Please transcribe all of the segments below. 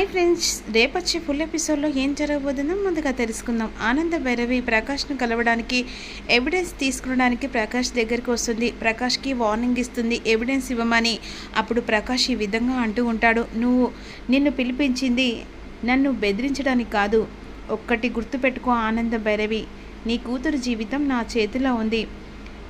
Hi friends రేపొచ్చే full ఎపిసోడ్లో ఏం జరగబోతుందో ముందుగా తెలుసుకుందాం. ఆనంద భైరవి ప్రకాష్ను కలవడానికి ఎవిడెన్స్ తీసుకురావడానికి ప్రకాష్ దగ్గరికి వస్తుంది. ప్రకాష్కి వార్నింగ్ ఇస్తుంది ఎవిడెన్స్ ఇవ్వమని. అప్పుడు ప్రకాష్ ఈ విధంగా అంటూ ఉంటాడు నువ్వు నిన్ను పిలిపించింది నన్ను బెదిరించడానికి కాదు. ఒక్కటి గుర్తుపెట్టుకో ఆనంద భైరవి నీ కూతురు జీవితం నా చేతిలో ఉంది.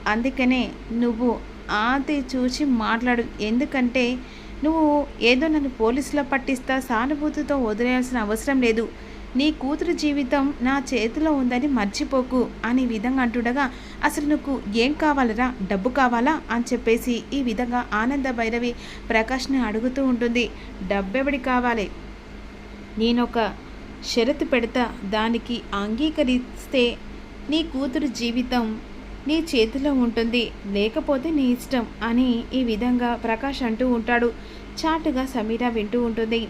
అందుకనే నువ్వు ఆది చూసి మాట్లాడు. ఎందుకంటే నువ్వు ఏదో నన్ను పోలీసులో పట్టిస్తా సానుభూతితో వదిలేయాల్సిన అవసరం లేదు. నీ కూతురు జీవితం నా చేతిలో ఉందని మర్చిపోకు అనే విధంగా అంటుండగా అసలు నువ్వు ఏం కావాలరా? డబ్బు కావాలా? అని చెప్పేసి ఈ విధంగా ఆనంద భైరవి ప్రకాష్ని అడుగుతూ ఉంటుంది. డబ్బెవడి కావాలి? నేనొక షరతు పెడతా. దానికి అంగీకరిస్తే నీ కూతురు జీవితం నీ చేతిలో ఉంటుంది లేకపోతే నీ ఇష్టం అని ఈ విధంగా ప్రకాష్ అంటూ ఉంటాడు. చాటుగా సమీర వింటూ ఉంటుంది.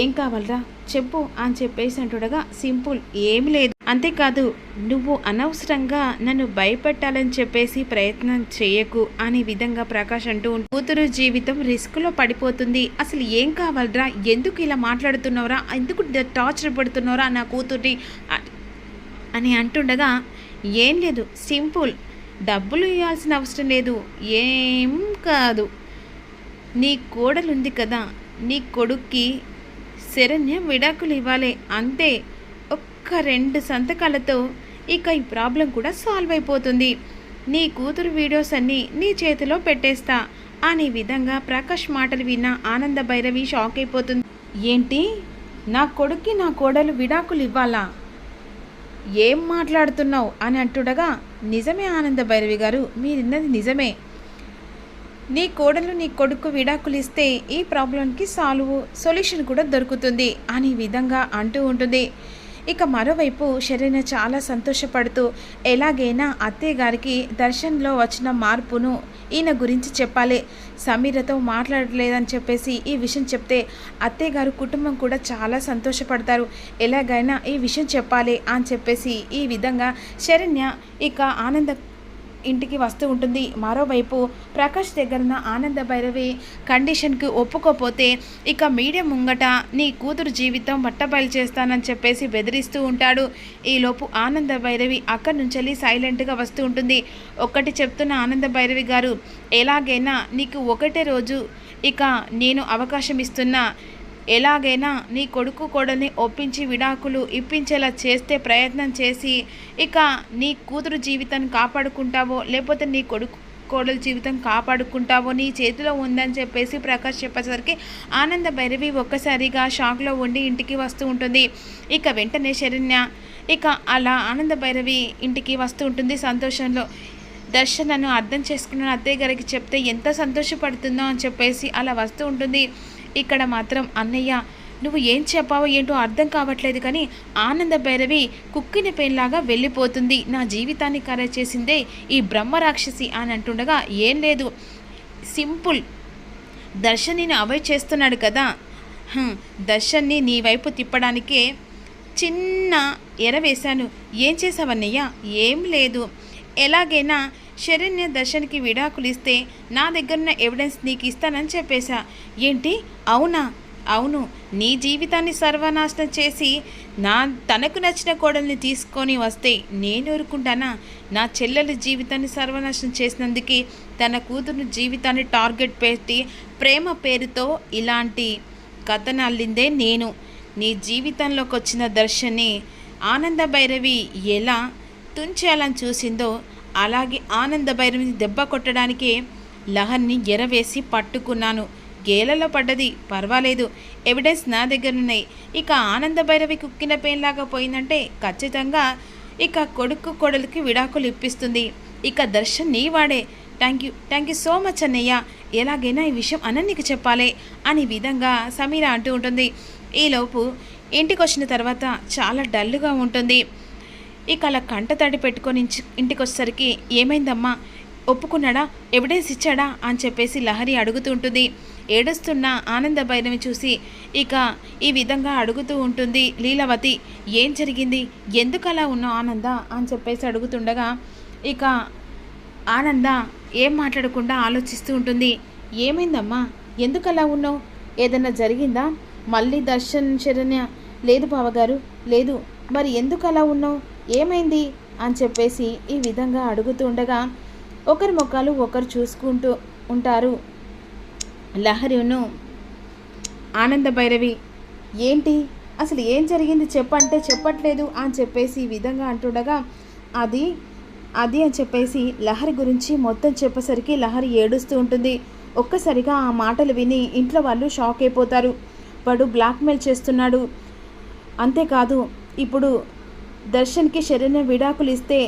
ఏం కావాలరా? చెప్పు అని చెప్పేసి అంటుండగా సింపుల్ ఏమి లేదు. అంతేకాదు నువ్వు అనవసరంగా నన్ను భయపెట్టాలని చెప్పేసి ప్రయత్నం చేయకు అనే విధంగా ప్రకాష్ అంటూ కూతురు జీవితం రిస్క్లో పడిపోతుంది. అసలు ఏం కావాలరా? ఎందుకు ఇలా మాట్లాడుతున్నావురా? ఎందుకు టార్చర్ పడుతున్నావురా నా కూతుర్ని? అని అంటుండగా ఏం లేదు సింపుల్. డబ్బులు ఇవ్వాల్సిన అవసరం లేదు ఏం కాదు. నీ కోడలుంది కదా నీ కొడుక్కి శరణ్య విడాకులు ఇవ్వాలి అంతే. ఒక్క రెండు సంతకాలతో ఇక ఈ ప్రాబ్లం కూడా సాల్వ్ అయిపోతుంది. నీ కూతురు వీడియోస్ అన్నీ నీ చేతిలో పెట్టేస్తా అనే విధంగా ప్రకాష్ మాటలు విన్న ఆనంద భైరవి షాక్ అయిపోతుంది. ఏంటి? నా కొడుక్కి నా కోడలు విడాకులు ఇవ్వాలా? ఏం మాట్లాడుతున్నావు అని అంటుండగా నిజమే ఆనంద భైరవి గారు మీరిన్నది నిజమే. నీ కోడలు నీ కొడుకు విడాకులు ఇస్తే ఈ ప్రాబ్లంకి సాల్వ్ సొల్యూషన్ కూడా దొరుకుతుంది అనే విధంగా అంటూ ఉంటుంది. ఇక మరోవైపు శరీర చాలా సంతోషపడుతూ ఎలాగైనా అత్తయ్య గారికి దర్శన్లో వచ్చిన మార్పును ఈయన గురించి చెప్పాలి. సమీరతో మాట్లాడలేదని చెప్పేసి ఈ విషయం చెప్తే అత్తయ్య గారు కుటుంబం కూడా చాలా సంతోషపడతారు. ఎలాగైనా ఈ విషయం చెప్పాలి అని చెప్పేసి ఈ విధంగా శరణ్య ఇక ఆనంద ఇంటికి వస్తూ ఉంటుంది. మరోవైపు ప్రకాష్ దగ్గరన ఆనంద భైరవి కండిషన్కి ఒప్పుకోపోతే ఇక మీడియం ముంగట నీ కూతురు జీవితం బట్టబయలు చేస్తానని చెప్పేసి బెదిరిస్తూ ఉంటాడు. ఈలోపు ఆనంద భైరవి అక్కడి నుంచి సైలెంట్గా వస్తూ ఉంటుంది. ఒక్కటి చెప్తున్న ఆనంద భైరవి గారు ఎలాగైనా నీకు ఒకటే రోజు ఇక నేను అవకాశం ఇస్తున్నా. ఎలాగైనా నీ కొడుకు కోడల్ని ఒప్పించి విడాకులు ఇప్పించేలా చేస్తే ప్రయత్నం చేసి ఇక నీ కూతురు జీవితాన్ని కాపాడుకుంటావో లేకపోతే నీ కొడుకు కోడల జీవితం కాపాడుకుంటావో నీ చేతిలో ఉందని చెప్పేసి ప్రకాష్ చెప్పేసరికి ఆనంద భైరవి ఒక్కసారిగా షాక్లో ఉండి ఇంటికి వస్తూ ఉంటుంది. ఇక వెంటనే శరణ్య ఇక అలా ఆనంద భైరవి ఇంటికి వస్తూ ఉంటుంది సంతోషంలో. దర్శన్ నన్ను అర్థం చేసుకున్న అత్తయ్య గారికి చెప్తే ఎంత సంతోషపడుతుందో అని చెప్పేసి అలా వస్తూ ఉంటుంది. ఇక్కడ మాత్రం అన్నయ్య నువ్వు ఏం చెప్పావో ఏంటో అర్థం కావట్లేదు కానీ ఆనంద భైరవి కుక్కిన పెయిన్లాగా వెళ్ళిపోతుంది. నా జీవితాన్ని కర చేసిందే ఈ బ్రహ్మరాక్షసి అని అంటుండగా ఏం లేదు. సింపుల్. దర్శనిని అవాయిడ్ చేస్తున్నాడు కదా. దర్శన్ని నీ వైపు తిప్పడానికే చిన్న ఎర వేశాను. ఏం చేసావన్నయ్య ఏం లేదు. ఎలాగైనా శరణ్య దర్శన్కి విడాకులిస్తే నా దగ్గరున్న ఎవిడెన్స్ నీకు ఇస్తానని చెప్పేశా. ఏంటి? అవునా? అవును. నీ జీవితాన్ని సర్వనాశనం చేసి నా తనకు నచ్చిన కోడల్ని తీసుకొని వస్తే నేను ఊరుకుంటానా? నా చెల్లెల జీవితాన్ని సర్వనాశనం చేసినందుకే తన కూతురు జీవితాన్ని టార్గెట్ పెట్టి ప్రేమ పేరుతో ఇలాంటి కథను అల్లిందే నేను. నీ జీవితంలోకి వచ్చిన దర్శని ఆనంద భైరవి ఎలా తుంచేయాలని చూసిందో అలాగే ఆనంద భైరవిని దెబ్బ కొట్టడానికి లహర్ని ఎరవేసి పట్టుకున్నాను. గేలలో పడ్డది. పర్వాలేదు. ఎవిడెన్స్ నా దగ్గర ఉన్నాయి ఇక ఆనంద భైరవి కుక్కిన పెయిన్లాగా పోయిందంటే ఖచ్చితంగా ఇక కొడుకు కొడలికి విడాకులు ఇప్పిస్తుంది. ఇక దర్శన్ నీ వాడే thank you. Thank you so much అన్నయ్య. ఎలాగైనా ఈ విషయం అనన్నికి చెప్పాలి అని విధంగా సమీర అంటూ ఉంటుంది. ఈలోపు ఇంటికి వచ్చిన తర్వాత చాలా డల్గా ఉంటుంది. ఇక అలా కంట తడి పెట్టుకొని ఇంటికి వచ్చేసరికి ఏమైందమ్మా? ఒప్పుకున్నాడా? ఎవిడెన్స్ ఇచ్చాడా? అని చెప్పేసి లహరి అడుగుతూ ఉంటుంది. ఏడుస్తున్న ఆనంద భైరవి చూసి ఇక ఈ విధంగా అడుగుతూ ఉంటుంది లీలావతి ఏం జరిగింది? ఎందుకు అలా ఉన్నావు ఆనంద? అని చెప్పేసి అడుగుతుండగా ఇక ఆనంద ఏం మాట్లాడకుండా ఆలోచిస్తూ ఉంటుంది. ఏమైందమ్మా? ఎందుకు అలా ఉన్నావు? ఏదన్నా జరిగిందా? మళ్ళీ దర్శన్ శరణ్య లేదు బావగారు లేదు. మరి ఎందుకు అలా ఉన్నావు? ఏమైంది? అని చెప్పేసి ఈ విధంగా అడుగుతుండగా ఒకరి ముఖాలు ఒకరు చూసుకుంటూ ఉంటారు. లహరిను ఆనంద భైరవి ఏంటి? అసలు ఏం జరిగింది? చెప్పంటే చెప్పట్లేదు అని చెప్పేసి ఈ విధంగా అంటుండగా అది అది అని చెప్పేసి లహరి గురించి మొత్తం చెప్పేసరికి లహరి ఏడుస్తూ ఉంటుంది. ఒక్కసారిగా ఆ మాటలు విని ఇంట్లో వాళ్ళు షాక్ అయిపోతారు. వాడు బ్లాక్మెయిల్ చేస్తున్నాడు. అంతేకాదు ఇప్పుడు దర్శన్కి శరణ్య విడాకులు ఇస్తే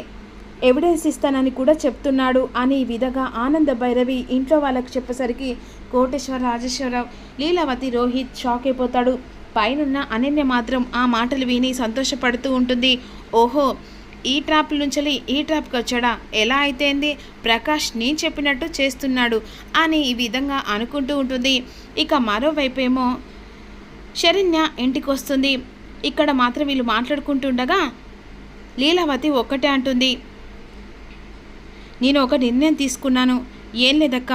ఎవిడెన్స్ ఇస్తానని కూడా చెప్తున్నాడు అని ఈ విధంగా ఆనంద భైరవి ఇంట్లో వాళ్ళకి చెప్పేసరికి కోటేశ్వర రాజేశ్వరరావు లీలావతి రోహిత్ షాక్ అయిపోతాడు. పైనున్న అనన్య మాత్రం ఆ మాటలు విని సంతోషపడుతూ ఉంటుంది. ఓహో ఈ ట్రాప్ నుంచి ఈ ట్రాప్కి వచ్చాడా? ఎలా అయితేంది ప్రకాష్ నేను చెప్పినట్టు చేస్తున్నాడు అని ఈ విధంగా అనుకుంటూ ఉంటుంది. ఇక మరోవైపేమో శరణ్య ఇంటికి వస్తుంది ఇక్కడ మాత్రం వీళ్ళు మాట్లాడుకుంటుండగా లీలావతి ఒక్కటే అంటుంది నేను ఒక నిర్ణయం తీసుకున్నాను. ఏం లేదక్క.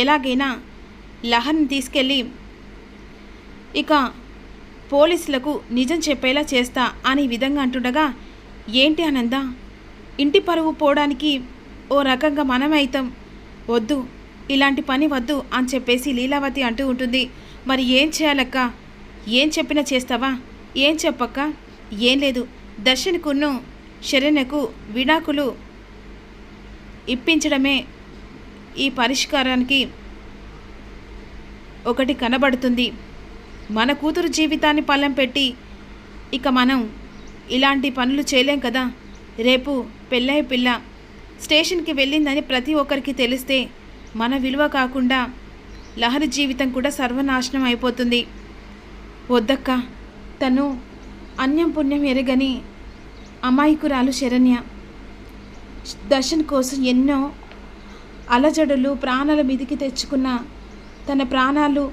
ఎలాగైనా లహర్ని తీసుకెళ్ళి ఇక పోలీసులకు నిజం చెప్పేలా చేస్తా అని విధంగా అంటుండగా ఏంటి ఆనంద ఇంటి పరువు పోవడానికి ఓ రకంగా మనమైతం. వద్దు. ఇలాంటి పని వద్దు అని చెప్పేసి లీలావతి అంటూ ఉంటుంది. మరి ఏం చేయాలక్క? ఏం చెప్పినా చేస్తావా? ఏం చెప్పక్క ఏం లేదు. దర్శన్కును శరణ్యకు విడాకులు ఇప్పించడమే ఈ పరిష్కారానికి ఒకటి కనబడుతుంది. మన కూతురు జీవితాన్ని పళ్ళం పెట్టి ఇక మనం ఇలాంటి పనులు చేయలేం కదా? రేపు పెళ్ళై పిల్ల స్టేషన్కి వెళ్ళిందని ప్రతి ఒక్కరికి తెలిస్తే మన విలువ కాకుండా లహరి జీవితం కూడా సర్వనాశనం అయిపోతుంది. వద్దక్క. తను అన్యం పుణ్యం ఎరగని అమాయకురాలు శరణ్య. దర్శన్ కోసం ఎన్నో అలజడులు ప్రాణాల మీదికి తెచ్చుకున్న తన ప్రాణాలు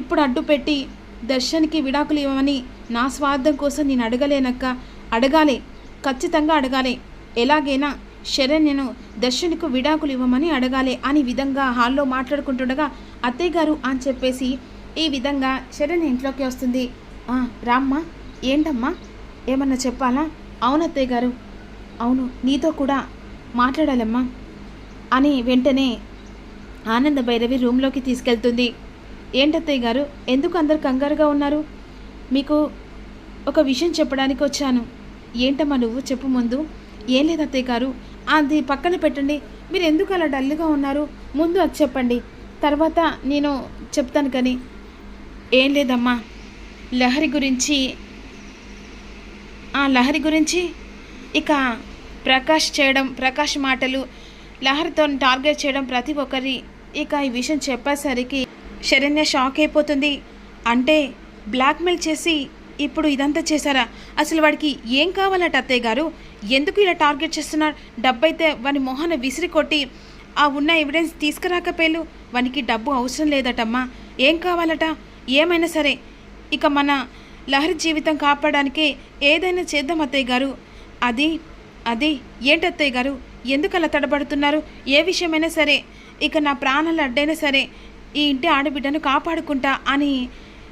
ఇప్పుడు అడ్డుపెట్టి దర్శన్కి విడాకులు ఇవ్వమని నా స్వార్థం కోసం నేను అడగలేనక్క. అడగాలి ఖచ్చితంగా అడగాలి. ఎలాగైనా శరణ్యను దర్శన్కు విడాకులు ఇవ్వమని అడగాలి అని విధంగా హాల్లో మాట్లాడుకుంటుండగా అత్తయ్య గారు అని చెప్పేసి ఈ విధంగా శరణ్ ఇంట్లోకి వస్తుంది. రామ్మా ఏంటమ్మా? ఏమన్నా చెప్పాలా? అవును అత్తయ్య గారు. అవును నీతో కూడా మాట్లాడాలమ్మా. అని వెంటనే ఆనంద భైరవి రూమ్లోకి తీసుకెళ్తుంది. ఏంటత్తయ్య గారు ఎందుకు అందరు కంగారుగా ఉన్నారు? మీకు ఒక విషయం చెప్పడానికి వచ్చాను. ఏంటమ్మా నువ్వు? చెప్పు ముందు. ఏం లేదు అత్తయ్య గారు. అది పక్కన పెట్టండి. మీరు ఎందుకు అలా డల్గా ఉన్నారు? ముందు అది చెప్పండి. తర్వాత నేను చెప్తాను కానీ. ఏం లేదమ్మా. లహరి గురించి ఆ లహరి గురించి ఇక ప్రకాష్ చేయడం ప్రకాష్ మాటలు లహరితో టార్గెట్ చేయడం ప్రతి ఒక్కరి ఇక ఈ విషయం చెప్పేసరికి శరణ్య షాక్ అయిపోతుంది. అంటే బ్లాక్మెయిల్ చేసి ఇప్పుడు ఇదంతా చేశారా? అసలు వాడికి ఏం కావాలట అత్తయ్య గారు? ఎందుకు ఇలా టార్గెట్ చేస్తున్నారు? డబ్బైతే వాని మొహన విసిరి కొట్టి ఆ ఉన్న ఎవిడెన్స్ తీసుకురాకపోయాలు వానికి డబ్బు అవసరం లేదటమ్మా. ఏం కావాలట? ఏమైనా సరే ఇక మన లహరి జీవితం కాపాడడానికి ఏదైనా చేద్దాం అత్తయ్య గారు. అది అది ఏంటత్తయ్య గారు? ఎందుకు అలా తడబడుతున్నారు? ఏ విషయమైనా సరే ఇక నా ప్రాణాలు అడ్డైనా సరే ఈ ఇంటి ఆడబిడ్డను కాపాడుకుంటా అని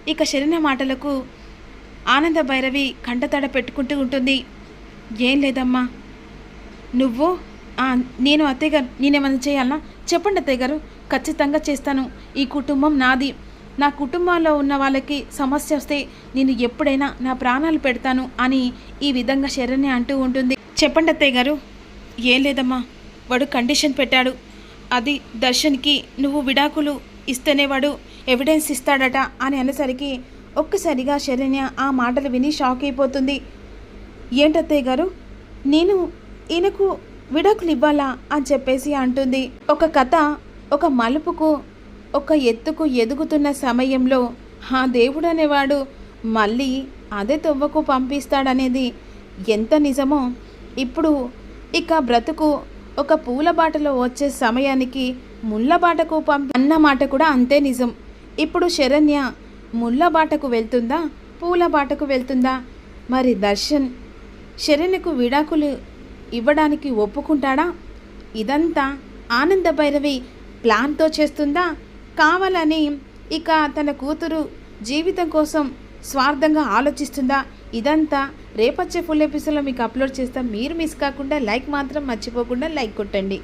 ఇక శరీర మాటలకు ఆనంద భైరవి కంటతడ పెట్టుకుంటూ ఉంటుంది. ఏం లేదమ్మా. నువ్వు నేను అత్తయ్య గారు నేనేమైనా చేయాలనా? చెప్పండి అత్తయ్య గారు. ఖచ్చితంగా చేస్తాను. ఈ కుటుంబం నాది. నా కుటుంబంలో ఉన్న వాళ్ళకి సమస్య వస్తే నేను ఎప్పుడైనా నా ప్రాణాలు పెడతాను అని ఈ విధంగా శరణ్య అంటూ ఉంటుంది. చెప్పండి అత్తయ్య గారు. ఏం లేదమ్మా. వాడు కండిషన్ పెట్టాడు. అది దర్శన్కి నువ్వు విడాకులు ఇస్తేనే వాడు ఎవిడెన్స్ ఇస్తాడట అని అనేసరికి ఒక్కసారిగా శరణ్య ఆ మాటలు విని షాక్ అయిపోతుంది. ఏంటత్తయ్య గారు? నేను ఈయనకు విడాకులు ఇవ్వాలా అని చెప్పేసి అంటుంది. ఒక కథ ఒక మలుపుకు ఒక ఎత్తుకు ఎదుగుతున్న సమయంలో ఆ దేవుడు అనేవాడు మళ్ళీ అదే తొవ్వకు పంపిస్తాడనేది ఎంత నిజమో ఇప్పుడు ఇక బ్రతుకు ఒక పూల బాటలో వచ్చే సమయానికి ముళ్ళ బాటకు పంపి అన్న మాట కూడా అంతే నిజం. ఇప్పుడు శరణ్య ముళ్ళ బాటకు వెళ్తుందా? పూల బాటకు వెళ్తుందా? మరి దర్శన్ శరణ్యకు విడాకులు ఇవ్వడానికి ఒప్పుకుంటాడా? ఇదంతా ఆనంద భైరవి ప్లాన్తో చేస్తుందా? కావాలని ఇక తన కూతురు జీవితం కోసం స్వార్థంగా ఆలోచిస్తుందా? ఇదంతా రేపచ్చే ఫుల్ ఎపిసోడ్లో మీకు అప్లోడ్ చేస్తాం. మీరు మిస్ కాకుండా లైక్ మాత్రం మర్చిపోకుండా లైక్ కొట్టండి.